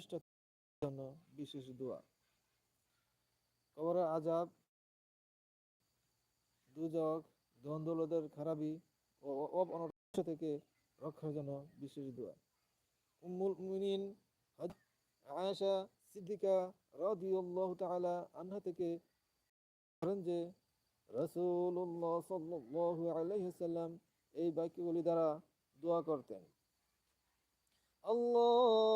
নির্দিষ্ট জন্য বিশেষ দোয়া। কবর আজাব দুজক দ্বন্দ্বলদের খারাপি ও অপনর্শ থেকে রক্ষার জন্য বিশেষ দোয়া। উম্মুল মুমিনিন আয়েশা সিদ্দিকা রাদিয়াল্লাহু তাআলা আনহা থেকে যে, রাসূলুল্লাহ সাল্লাল্লাহু আলাইহি সাল্লাম এই বাক্যগুলি দ্বারা দোয়া করতেন। আল্লাহ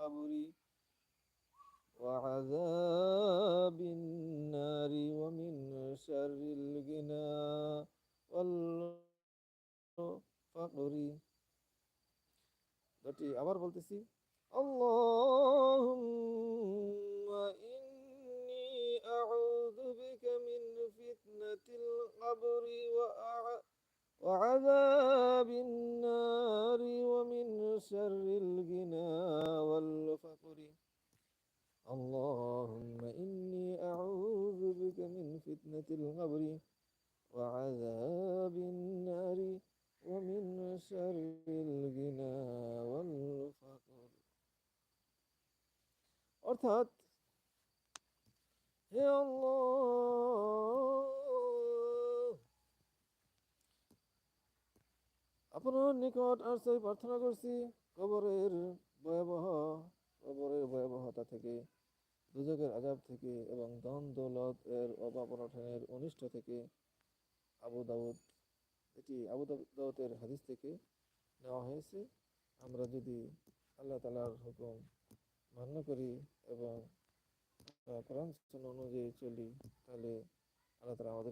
القبر وعذاب النار ومن شر الغنى والفقر দুটি আবার বলতেছি اللهم إني أعوذ بك من فتنة القبر وأع- وعذاب النار ومن شر الغنى فتنة القبر وعذاب النار ومن شر الغنى والفقر অর্থাৎ হে আল্লাহ আপনার নিকট আর সেই প্রার্থনা করছি কবরের ভয়াবহ কবরের ভয়াবহতা থেকে দুজকের আজাব থেকে এবং ধন দৌলত এর অভাব অনটনের অনিষ্ট থেকে আবু দাউদ, এটি আবু দাউদের হাদিস থেকে নেওয়া হয়েছে। আমরা যদি আল্লাহ তালার হুকুম মান্য করি এবং কোরআন অনুযায়ী চলি, তাহলে আল্লাহ তালা আমাদের